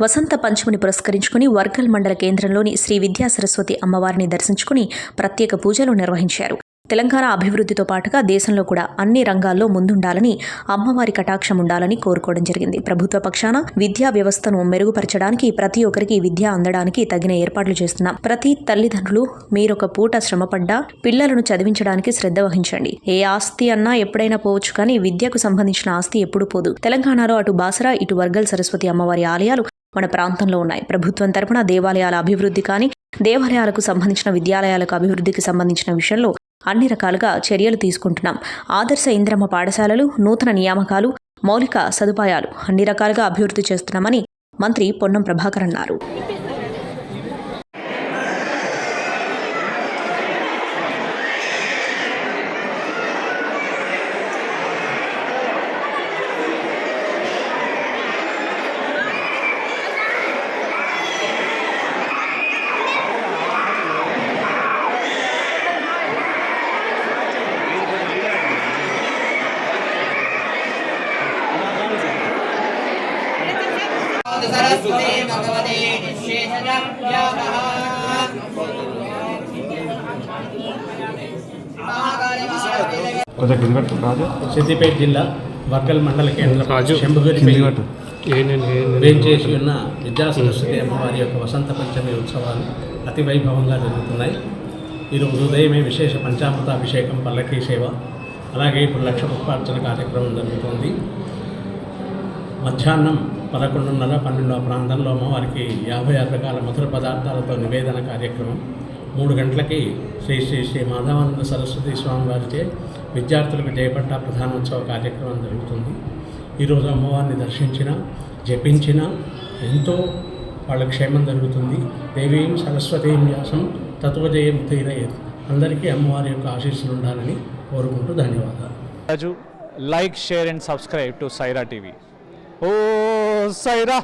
వసంత పంచమిని పురస్కరించుకుని వర్గల్ మండల కేంద్రంలోని శ్రీ విద్యా సరస్వతి అమ్మవారిని దర్శించుకుని ప్రత్యేక పూజలు నిర్వహించారు. తెలంగాణ అభివృద్ధితో పాటుగా దేశంలో కూడా అన్ని రంగాల్లో ముందుండాలని అమ్మవారి కటాక్షం ఉండాలని కోరుకోవడం జరిగింది. ప్రభుత్వ పక్షాన విద్యా వ్యవస్థను మెరుగుపరచడానికి ప్రతి ఒక్కరికి విద్య అందడానికి తగిన ఏర్పాట్లు చేస్తున్నాం ప్రతి తల్లిదండ్రులు మీరొక పూట శ్రమపడ్డా పిల్లలను చదివించడానికి శ్రద్ధ వహించండి. ఏ ఆస్తి అన్నా ఎప్పుడైనా పోవచ్చు కానీ విద్యకు సంబంధించిన ఆస్తి ఎప్పుడు పోదు. తెలంగాణలో అటు బాసరా ఇటు వర్గల్ సరస్వతి అమ్మవారి ఆలయాలు మన ప్రాంతంలో ఉన్నాయి. ప్రభుత్వం తరపున దేవాలయాల అభివృద్ధి కానీ దేవాలయాలకు సంబంధించిన విద్యాలయాలకు అభివృద్ధికి సంబంధించిన విషయంలో అన్ని రకాలుగా చర్యలు తీసుకుంటున్నాం. ఆదర్శ ఇంద్రమ్మ పాఠశాలలు నూతన నియామకాలు మౌలిక సదుపాయాలు అన్ని రకాలుగా అభివృద్ధి చేస్తున్నామని మంత్రి పొన్నం ప్రభాకర్ అన్నారు. सरस्वते भगवते निःशेषजाभ्यामः కొంచెం కింద పెట్టు రాజు సిద్దిపేట జిల్లా వర్గల్ మండల కేంద్రం కింది శంభుగిరిపై పెట్టు వేంచేసి ఉన్న విద్యా సరస్వతి అమ్మవారి యొక్క వసంత పంచమి ఉత్సవాలు అతి వైభవంగా జరుగుతున్నాయి ఈరోజు ఉదయమే విశేష పంచామృత అభిషేకం పల్లకీ సేవ అలాగే ఇప్పుడు లక్ష పుష్పార్చన కార్యక్రమం జరుగుతోంది మధ్యాహ్నం పదకొండున్నర పన్నెండు ప్రాంతంలో అమ్మవారికి యాభై ఆరు రకాల మధుర పదార్థాలతో నివేదన కార్యక్రమం. మూడు గంటలకి శ్రీ శ్రీ శ్రీ మాధవానంద సరస్వతి స్వామి వారిచే విద్యార్థులకు చేపట్ట ప్రధానోత్సవ కార్యక్రమం జరుగుతుంది. ఈరోజు అమ్మవారిని దర్శించిన జపించిన ఎంతో వాళ్ళ క్షేమం జరుగుతుంది. దేవీం సరస్వతీం వ్యాసం తత్వజయం తీరయ్యేది అందరికీ అమ్మవారి యొక్క ఆశీస్సులు ఉండాలని కోరుకుంటూ ధన్యవాదాలు. Raju like share and subscribe to Saira TV. Oh Sye Raa